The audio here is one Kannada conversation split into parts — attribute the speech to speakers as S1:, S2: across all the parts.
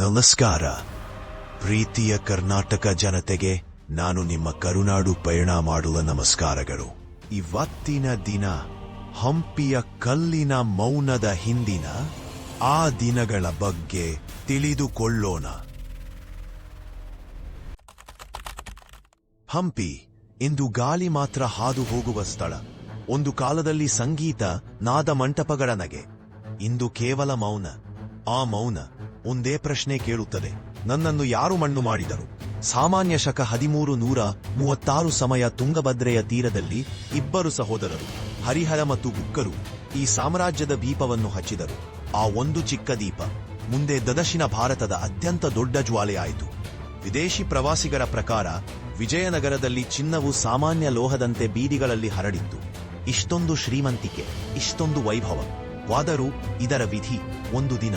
S1: ನಮಸ್ಕಾರ. ಪ್ರೀತಿಯ ಕರ್ನಾಟಕ ಜನತೆಗೆ ನಾನು ನಿಮ್ಮ ಕರುನಾಡು ಪಯಣ ಮಾಡುವ ನಮಸ್ಕಾರಗಳು. ಇವತ್ತಿನ ದಿನ ಹಂಪಿಯ ಕಲ್ಲಿನ ಮೌನದ ಹಿಂದಿನ ಆ ದಿನಗಳ ಬಗ್ಗೆ ತಿಳಿದುಕೊಳ್ಳೋಣ. ಹಂಪಿ ಇಂದು ಗಾಳಿ ಮಾತ್ರ ಹಾದು ಹೋಗುವ ಸ್ಥಳ. ಒಂದು ಕಾಲದಲ್ಲಿ ಸಂಗೀತ ನಾದ ಮಂಟಪಗಳ ನಗೆ. ಇಂದು ಕೇವಲ ಮೌನ. ಆ ಮೌನ ಒಂದೇ ಪ್ರಶ್ನೆ ಕೇಳುತ್ತದೆ. ನನ್ನನ್ನು ಯಾರು ಮಣ್ಣು ಮಾಡಿದರು? ಸಾಮಾನ್ಯ ಶಕ ಹದಿಮೂರು ನೂರ ಮೂವತ್ತಾರು ಸಮಯ ತುಂಗಭದ್ರೆಯ ತೀರದಲ್ಲಿ ಇಬ್ಬರು ಸಹೋದರರು, ಹರಿಹರ ಮತ್ತು ಗುಕ್ಕರು ಈ ಸಾಮ್ರಾಜ್ಯದ ದೀಪವನ್ನು ಹಚ್ಚಿದರು. ಆ ಒಂದು ಚಿಕ್ಕ ದೀಪ, ಮುಂದೆ ದದಶಿನ ಭಾರತದ ಅತ್ಯಂತ ದೊಡ್ಡ ಜ್ವಾಲೆಯಾಯಿತು ವಿದೇಶಿ ಪ್ರವಾಸಿಗರ ಪ್ರಕಾರ, ವಿಜಯನಗರದಲ್ಲಿ ಚಿನ್ನವು ಸಾಮಾನ್ಯ ಲೋಹದಂತೆ ಬೀದಿಗಳಲ್ಲಿ ಹರಡಿತ್ತು. ಇಷ್ಟೊಂದು ಶ್ರೀಮಂತಿಕೆ, ಇಷ್ಟೊಂದು ವೈಭವ, ವಾದರೂ ಇದರ ವಿಧಿ, ಒಂದು ದಿನ.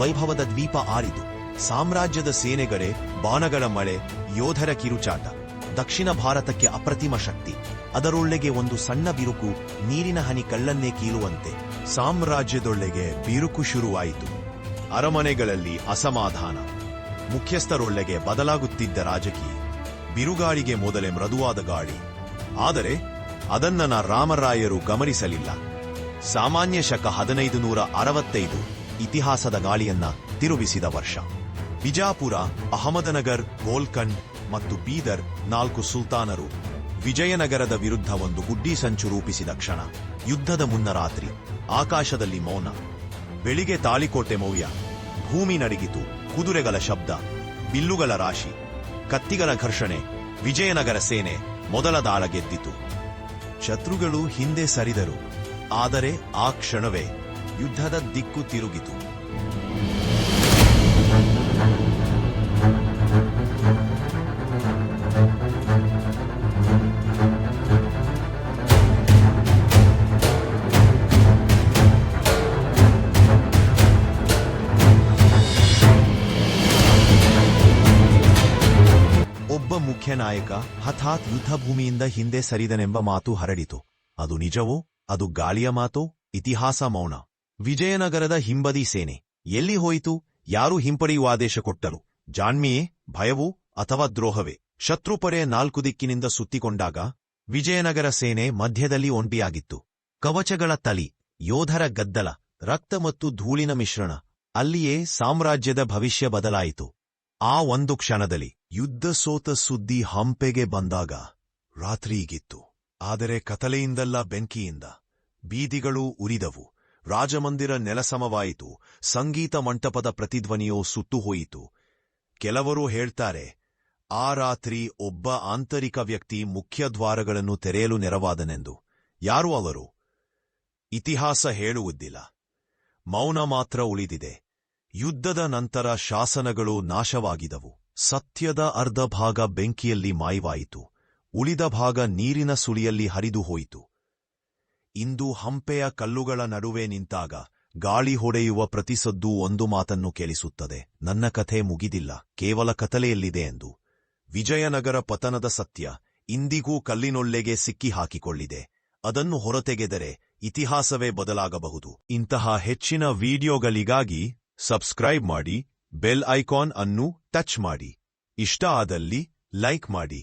S1: ವೈಭವದ ದ್ವೀಪ ಆರಿತು ಸಾಮ್ರಾಜ್ಯದ ಸೇನೆಗಳೇ ಬಾಣಗಳ ಮಳೆ, ಯೋಧರ ಕಿರುಚಾಟ. ದಕ್ಷಿಣ ಭಾರತಕ್ಕೆ ಅಪ್ರತಿಮ ಶಕ್ತಿ. ಅದರೊಳ್ಳೆಗೆ ಒಂದು ಸಣ್ಣ ಬಿರುಕು, ನೀರಿನ ಹನಿ ಕಳ್ಳನ್ನೇ ಕೀಳುವಂತೆ ಸಾಮ್ರಾಜ್ಯದೊಳ್ಳೆಗೆ ಬಿರುಕು ಶುರುವಾಯಿತು. ಅರಮನೆಗಳಲ್ಲಿ ಅಸಮಾಧಾನ. ಮುಖ್ಯಸ್ಥರೊಳ್ಳೆಗೆ ಬದಲಾಗುತ್ತಿದ್ದ ರಾಜಕೀಯ. ಬಿರುಗಾಳಿಗೆ ಮೊದಲೇ ಮೃದುವಾದ ಗಾಳಿ. ಆದರೆ, ಅದನ್ನ ರಾಮರಾಯರು ಗಮನಿಸಲಿಲ್ಲ. ಸಾಮಾನ್ಯ ಶಕ ಹದಿನೈದು ನೂರ ಅರವತ್ತೈದು ಇತಿಹಾಸದ ಗಾಳಿಯನ್ನ ತಿರುಗಿಸಿದ ವರ್ಷ. ವಿಜಾಪುರ ಅಹಮದನಗರ್, ಗೋಲ್ಕಂಡ್ ಮತ್ತು ಬೀದರ್ ನಾಲ್ಕು ಸುಲ್ತಾನರು ವಿಜಯನಗರದ ವಿರುದ್ಧ ಒಂದು ಗುಡ್ಡಿ ಸಂಚು ರೂಪಿಸಿದ ಕ್ಷಣ. ಯುದ್ಧದ ಮುನ್ನ ರಾತ್ರಿ, ಆಕಾಶದಲ್ಲಿ ಮೌನ. ಬೆಳಿಗ್ಗೆ ತಾಳಿಕೋಟೆ ಮೌಯ. ಭೂಮಿ ನಡಗಿತು. ಕುದುರೆಗಳ ಶಬ್ದ. ಬಿಲ್ಲುಗಳ ರಾಶಿ. ಕತ್ತಿಗಳ ಘರ್ಷಣೆ. ವಿಜಯನಗರ ಸೇನೆ ಮೊದಲ ದಾಳ ಗೆದ್ದಿತು. ಶತ್ರುಗಳು ಹಿಂದೆ ಸರಿದರು. ಆದರೆ ಆ ಕ್ಷಣವೇ ಯುದ್ಧದ ದಿಕ್ಕು ತಿರುಗಿತು. ಒಬ್ಬ ಮುಖ್ಯ ನಾಯಕ ಹಠಾತ್ ಯುದ್ಧಭೂಮಿಯಿಂದ ಹಿಂದೆ ಸರಿದನೆಂಬ ಮಾತು ಹರಡಿತು. ಅದು ನಿಜವೋ, ಅದು ಗಾಳಿಯ ಮಾತೋ, ಇತಿಹಾಸ ಮೌನ. ವಿಜಯನಗರದ ಹಿಂಬದಿ ಸೇನೆ. ಎಲ್ಲಿ ಹೋಯಿತು? ಯಾರು ಹಿಂಪಡೆಯುವ ಆದೇಶ ಕೊಟ್ಟರು. ಜಾಣ್ಮೆಯೇ, ಭಯವೋ ಅಥವಾ ದ್ರೋಹವೇ? ಶತ್ರುಪಡೆ ನಾಲ್ಕು ದಿಕ್ಕಿನಿಂದ ಸುತ್ತಿಕೊಂಡಾಗ ವಿಜಯನಗರ ಸೇನೆ ಮಧ್ಯದಲ್ಲಿ ಒಂಟಿಯಾಗಿತ್ತು. ಕವಚಗಳ ತಲಿ ಯೋಧರ ಗದ್ದಲ, ರಕ್ತ ಮತ್ತು ಧೂಳಿನ ಮಿಶ್ರಣ, ಅಲ್ಲಿಯೇ ಸಾಮ್ರಾಜ್ಯದ ಭವಿಷ್ಯ ಬದಲಾಯಿತು. ಆ ಒಂದು ಕ್ಷಣದಲ್ಲಿ ಯುದ್ಧ ಸೋತ ಸುದ್ದಿ ಹಂಪೆಗೆ ಬಂದಾಗ ರಾತ್ರಿಗಿತ್ತು ಆದರೆ ಕತಲೆಯಿಂದಲ್ಲ ಬೆಂಕಿಯಿಂದ, ಬೀದಿಗಳು ಉರಿದವು. ರಾಜಮಂದಿರ ನೆಲಸಮವಾಯಿತು. ಸಂಗೀತ ಮಂಟಪದ ಪ್ರತಿಧ್ವನಿಯೋ ಸುತ್ತುಹೋಯಿತು. ಕೆಲವರು ಹೇಳ್ತಾರೆ, ಆ ರಾತ್ರಿ ಒಬ್ಬ ಆಂತರಿಕ ವ್ಯಕ್ತಿ ಮುಖ್ಯ ದ್ವಾರಗಳನ್ನು ತೆರೆಯಲು ನೆರವಾದನೆಂದು. ಯಾರು ಅವರು? ಇತಿಹಾಸ ಹೇಳುವುದಿಲ್ಲ. ಮೌನ ಮಾತ್ರ ಉಳಿದಿದೆ. ಯುದ್ಧದ ನಂತರ ಶಾಸನಗಳು ನಾಶವಾಗಿದವು. ಸತ್ಯದ ಅರ್ಧ ಭಾಗ ಬೆಂಕಿಯಲ್ಲಿ ಮಾಯವಾಯಿತು. ಉಳಿದ ಭಾಗ ನೀರಿನ ಸುಳಿಯಲ್ಲಿ ಹರಿದು ಹೋಯಿತು ಇಂದು ಹಂಪೆಯ ಕಲ್ಲುಗಳ ನಡುವೆ ನಿಂತಾಗ ಗಾಳಿ ಹೊಡೆಯುವ ಪ್ರತಿಸದ್ದು ಒಂದು ಮಾತನ್ನು ಕೇಳಿಸುತ್ತದೆ. ನನ್ನ ಕಥೆ ಮುಗಿದಿಲ್ಲ, ಕೇವಲ ಕತಲೆಯಲ್ಲಿದೆ ಎಂದು. ವಿಜಯನಗರ ಪತನದ ಸತ್ಯ ಇಂದಿಗೂ ಕಲ್ಲಿನೊಳ್ಳೆಗೆ ಸಿಕ್ಕಿ ಹಾಕಿಕೊಳ್ಳಿದೆ ಅದನ್ನು ಹೊರತೆಗೆದರೆ ಇತಿಹಾಸವೇ ಬದಲಾಗಬಹುದು. ಇಂತಹ ಹೆಚ್ಚಿನ ವಿಡಿಯೋಗಳಿಗಾಗಿ ಸಬ್ಸ್ಕ್ರೈಬ್ ಮಾಡಿ, ಬೆಲ್ ಐಕಾನ್ ಅನ್ನು ಟಚ್ ಮಾಡಿ. ಇಷ್ಟ ಆದಲ್ಲಿ ಲೈಕ್ ಮಾಡಿ.